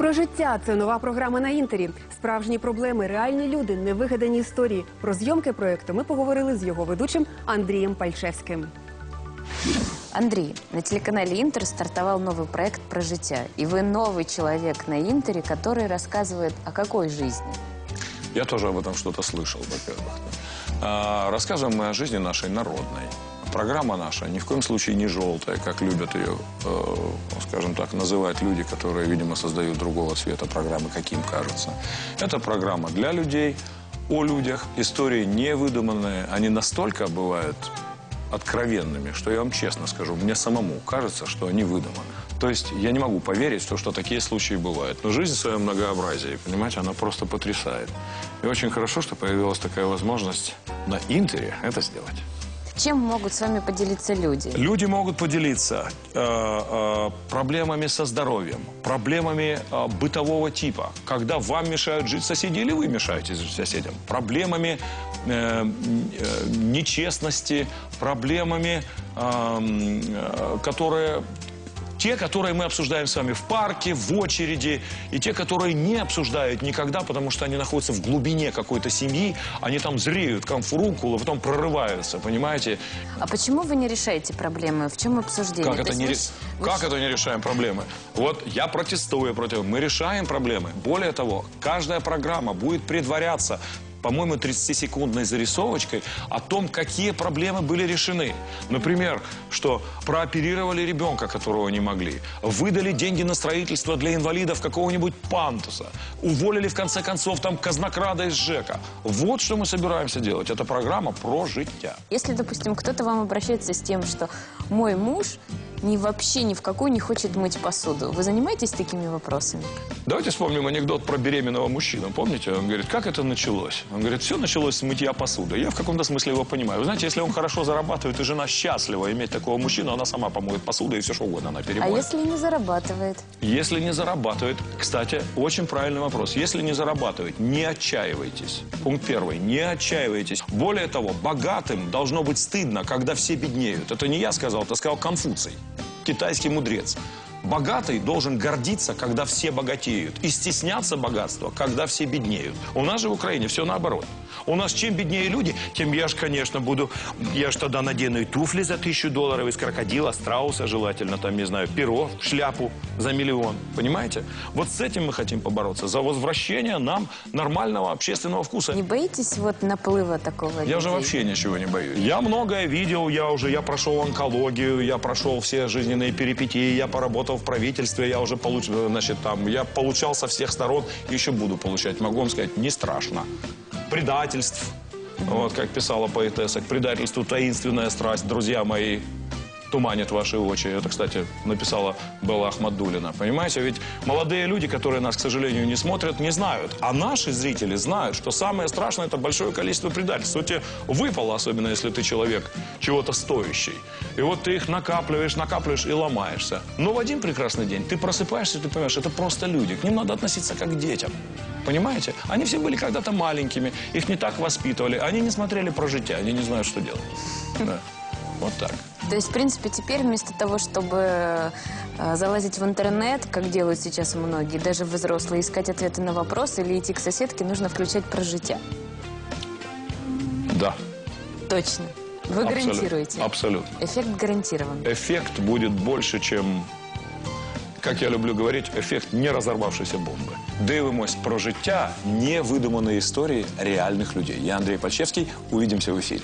Про життя це нова програма на інтері. Справжні проблеми, реальні люди, невигадані історії. Про зйомки проєкту ми поговорили з його ведучим Андрієм Пальчевським. Андрей, на телеканале Интер стартовал новый проект про життя. И вы новый человек на Интере, который рассказывает о какой жизни? Я тоже об этом что-то слышал, во-первых. А, рассказываем мы о жизни нашей народной. Программа наша ни в коем случае не желтая, как любят ее, э, скажем так, называть люди, которые, видимо, создают другого цвета программы, каким кажется. Это программа для людей, о людях. Истории не выдуманные. Они настолько бывают откровенными, что я вам честно скажу, мне самому кажется, что они выдуманы. То есть я не могу поверить в то, что такие случаи бывают. Но жизнь в своем многообразии, понимаете, она просто потрясает. И очень хорошо, что появилась такая возможность на Интере это сделать. Чем могут с вами поделиться люди? Люди могут поделиться э, э, проблемами со здоровьем, проблемами э, бытового типа, когда вам мешают жить соседи или вы мешаете жить соседям, проблемами э, э, нечестности, проблемами, э, э, которые те, которые мы обсуждаем с вами в парке, в очереди, и те, которые не обсуждают никогда, потому что они находятся в глубине какой-то семьи, они там зреют, камфурункулы, потом прорываются, понимаете? А почему вы не решаете проблемы? В чем обсуждение? Как, То это не, вы вы как это не решаем проблемы? Вот я протестую против. Мы решаем проблемы. Более того, каждая программа будет предваряться по-моему, 30-секундной зарисовочкой о том, какие проблемы были решены. Например, что прооперировали ребенка, которого не могли, выдали деньги на строительство для инвалидов какого-нибудь пантуса, уволили, в конце концов, там казнокрада из ЖЭКа. Вот что мы собираемся делать. Это программа про життя. Если, допустим, кто-то вам обращается с тем, что мой муж ни вообще ни в какую не хочет мыть посуду, вы занимаетесь такими вопросами? Давайте вспомним анекдот про беременного мужчину. Помните? Он говорит, как это началось? Он говорит, все началось с мытья посуды. Я в каком-то смысле его понимаю. Вы знаете, если он хорошо зарабатывает, и жена счастлива иметь такого мужчину, она сама помоет посуду и все что угодно она А перемоет. если не зарабатывает? Если не зарабатывает, кстати, очень правильный вопрос. Если не зарабатывает, не отчаивайтесь. Пункт первый. Не отчаивайтесь. Более того, богатым должно быть стыдно, когда все беднеют. Это не я сказал, это сказал Конфуций, китайский мудрец. Богатый должен гордиться, когда все богатеют, и стесняться богатства, когда все беднеют. У нас же в Украине все наоборот. У нас чем беднее люди, тем я ж, конечно, буду... Я ж тогда надену и туфли за тысячу долларов из крокодила, страуса желательно, там, не знаю, перо, шляпу за миллион. Понимаете? Вот с этим мы хотим побороться. За возвращение нам нормального общественного вкуса. Не боитесь вот наплыва такого Я уже людей? вообще ничего не боюсь. Я многое видел, я уже, я прошел онкологию, я прошел все жизненные перипетии, я поработал в правительстве, я уже получил, значит, там, я получал со всех сторон, еще буду получать. Могу вам сказать, не страшно. Предательств, вот, как писала поэтесса, к предательству таинственная страсть, друзья мои, туманит ваши очи. Это, кстати, написала Белла Ахмадулина. Понимаете, ведь молодые люди, которые нас, к сожалению, не смотрят, не знают. А наши зрители знают, что самое страшное – это большое количество предательств. Вот тебе выпало, особенно если ты человек чего-то стоящий. И вот ты их накапливаешь, накапливаешь и ломаешься. Но в один прекрасный день ты просыпаешься, и ты понимаешь, это просто люди. К ним надо относиться как к детям. Понимаете? Они все были когда-то маленькими, их не так воспитывали, они не смотрели про життя, они не знают, что делать. Да. Вот так. То есть, в принципе, теперь вместо того, чтобы э, залазить в интернет, как делают сейчас многие, даже взрослые, искать ответы на вопросы или идти к соседке, нужно включать про життя. Да. Точно. Вы Абсолютно. гарантируете. Абсолютно. Эффект гарантирован. Эффект будет больше, чем, как я люблю говорить, эффект не разорвавшейся бомби. Дивимось про життя, невидумані історії реальних людей. Я Андрій Пальчевський. Увидимся в ефірі.